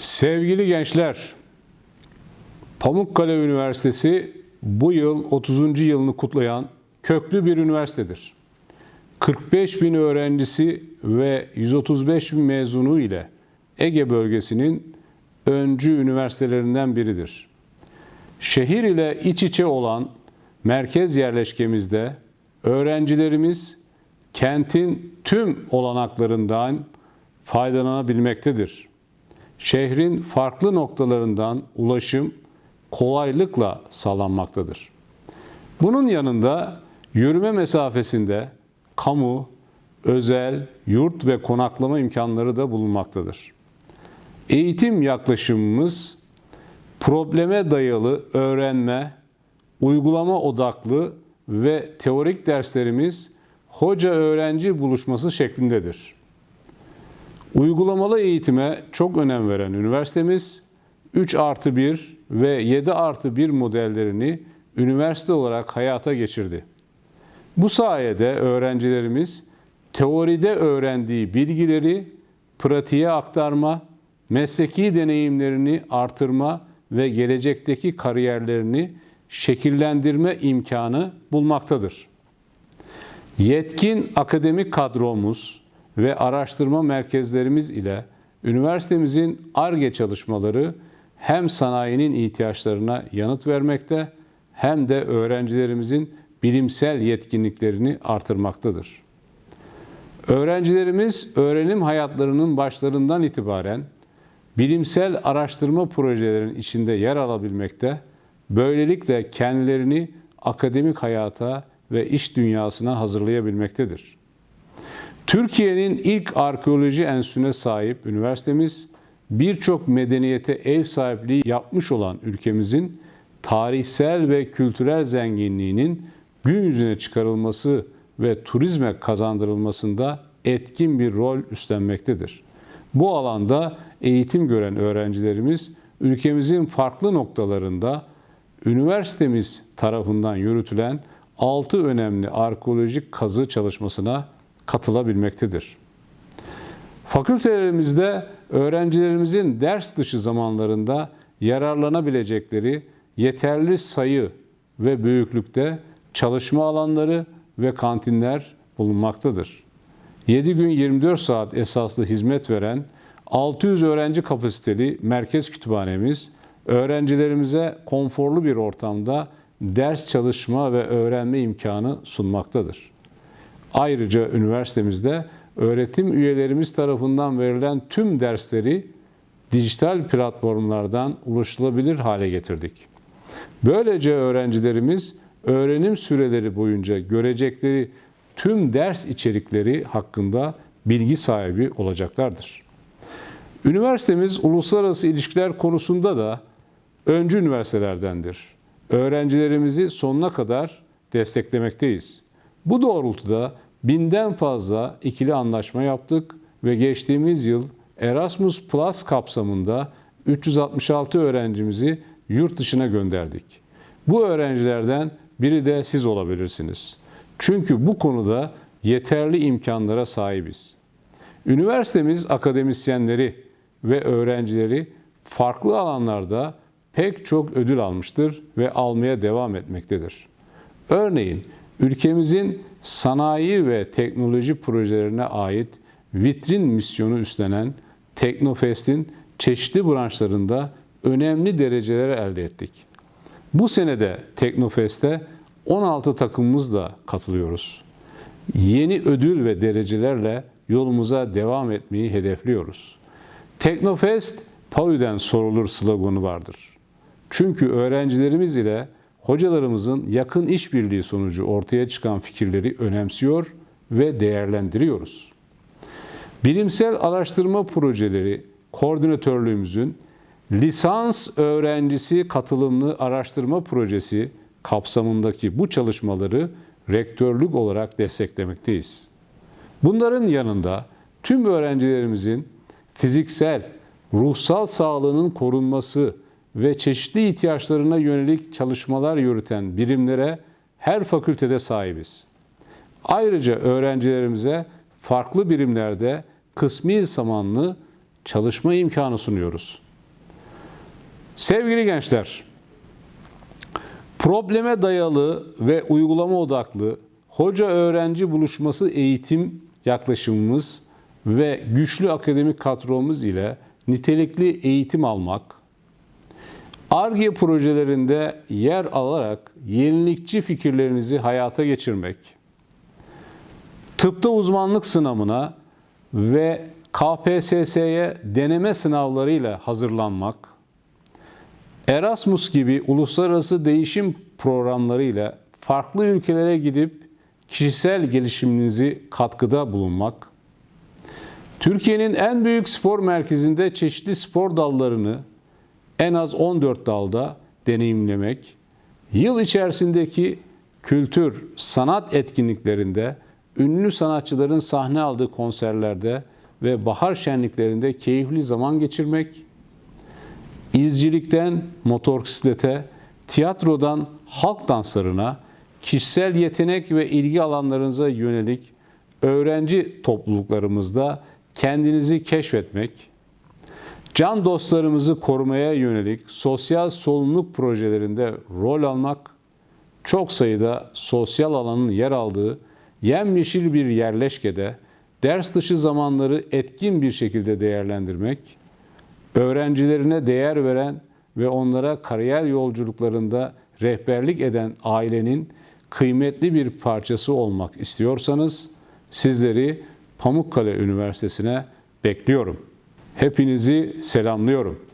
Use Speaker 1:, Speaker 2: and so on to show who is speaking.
Speaker 1: Sevgili gençler, Pamukkale Üniversitesi bu yıl 30. yılını kutlayan köklü bir üniversitedir. 45 bin öğrencisi ve 135 bin mezunu ile Ege bölgesinin öncü üniversitelerinden biridir. Şehir ile iç içe olan merkez yerleşkemizde öğrencilerimiz kentin tüm olanaklarından faydalanabilmektedir. Şehrin farklı noktalarından ulaşım kolaylıkla sağlanmaktadır. Bunun yanında yürüme mesafesinde kamu, özel, yurt ve konaklama imkanları da bulunmaktadır. Eğitim yaklaşımımız probleme dayalı öğrenme, uygulama odaklı ve teorik derslerimiz hoca öğrenci buluşması şeklindedir. Uygulamalı eğitime çok önem veren üniversitemiz 3 artı 1 ve 7 artı 1 modellerini üniversite olarak hayata geçirdi. Bu sayede öğrencilerimiz teoride öğrendiği bilgileri pratiğe aktarma, mesleki deneyimlerini artırma ve gelecekteki kariyerlerini şekillendirme imkanı bulmaktadır. Yetkin akademik kadromuz ve araştırma merkezlerimiz ile üniversitemizin ARGE çalışmaları hem sanayinin ihtiyaçlarına yanıt vermekte hem de öğrencilerimizin bilimsel yetkinliklerini artırmaktadır. Öğrencilerimiz öğrenim hayatlarının başlarından itibaren bilimsel araştırma projelerinin içinde yer alabilmekte, böylelikle kendilerini akademik hayata ve iş dünyasına hazırlayabilmektedir. Türkiye'nin ilk arkeoloji enstitüsüne sahip üniversitemiz, birçok medeniyete ev sahipliği yapmış olan ülkemizin tarihsel ve kültürel zenginliğinin gün yüzüne çıkarılması ve turizme kazandırılmasında etkin bir rol üstlenmektedir. Bu alanda eğitim gören öğrencilerimiz ülkemizin farklı noktalarında üniversitemiz tarafından yürütülen 6 önemli arkeolojik kazı çalışmasına katılabilmektedir. Fakültelerimizde öğrencilerimizin ders dışı zamanlarında yararlanabilecekleri yeterli sayı ve büyüklükte çalışma alanları ve kantinler bulunmaktadır. 7 gün 24 saat esaslı hizmet veren 600 öğrenci kapasiteli merkez kütüphanemiz öğrencilerimize konforlu bir ortamda ders çalışma ve öğrenme imkanı sunmaktadır. Ayrıca üniversitemizde öğretim üyelerimiz tarafından verilen tüm dersleri dijital platformlardan ulaşılabilir hale getirdik. Böylece öğrencilerimiz öğrenim süreleri boyunca görecekleri tüm ders içerikleri hakkında bilgi sahibi olacaklardır. Üniversitemiz uluslararası ilişkiler konusunda da öncü üniversitelerdendir. Öğrencilerimizi sonuna kadar desteklemekteyiz. Bu doğrultuda binden fazla ikili anlaşma yaptık ve geçtiğimiz yıl Erasmus Plus kapsamında 366 öğrencimizi yurt dışına gönderdik. Bu öğrencilerden biri de siz olabilirsiniz. Çünkü bu konuda yeterli imkanlara sahibiz. Üniversitemiz akademisyenleri ve öğrencileri farklı alanlarda pek çok ödül almıştır ve almaya devam etmektedir. Örneğin ülkemizin sanayi ve teknoloji projelerine ait vitrin misyonu üstlenen Teknofest'in çeşitli branşlarında önemli dereceler elde ettik. Bu senede Teknofest'e 16 takımımızla katılıyoruz. Yeni ödül ve derecelerle yolumuza devam etmeyi hedefliyoruz. Teknofest, PAÜ'den sorulur sloganı vardır. Çünkü öğrencilerimiz ile hocalarımızın yakın işbirliği sonucu ortaya çıkan fikirleri önemsiyor ve değerlendiriyoruz. Bilimsel araştırma projeleri koordinatörlüğümüzün lisans öğrencisi katılımlı araştırma projesi kapsamındaki bu çalışmaları rektörlük olarak desteklemekteyiz. Bunların yanında tüm öğrencilerimizin fiziksel, ruhsal sağlığının korunması ve çeşitli ihtiyaçlarına yönelik çalışmalar yürüten birimlere her fakültede sahibiz. Ayrıca öğrencilerimize farklı birimlerde kısmi zamanlı çalışma imkanı sunuyoruz. Sevgili gençler, probleme dayalı ve uygulama odaklı hoca öğrenci buluşması eğitim yaklaşımımız ve güçlü akademik kadromuz ile nitelikli eğitim almak, ARGE projelerinde yer alarak yenilikçi fikirlerinizi hayata geçirmek, tıpta uzmanlık sınavına ve KPSS'ye deneme sınavlarıyla hazırlanmak, Erasmus gibi uluslararası değişim programlarıyla farklı ülkelere gidip kişisel gelişiminizi katkıda bulunmak, Türkiye'nin en büyük spor merkezinde çeşitli spor dallarını en az 14 dalda deneyimlemek, yıl içerisindeki kültür, sanat etkinliklerinde, ünlü sanatçıların sahne aldığı konserlerde ve bahar şenliklerinde keyifli zaman geçirmek, izcilikten motosiklete, tiyatrodan halk danslarına, kişisel yetenek ve ilgi alanlarınıza yönelik öğrenci topluluklarımızda kendinizi keşfetmek, can dostlarımızı korumaya yönelik sosyal sorumluluk projelerinde rol almak, çok sayıda sosyal alanın yer aldığı yemyeşil bir yerleşkede ders dışı zamanları etkin bir şekilde değerlendirmek, öğrencilerine değer veren ve onlara kariyer yolculuklarında rehberlik eden ailenin kıymetli bir parçası olmak istiyorsanız sizleri Pamukkale Üniversitesi'ne bekliyorum. Hepinizi selamlıyorum.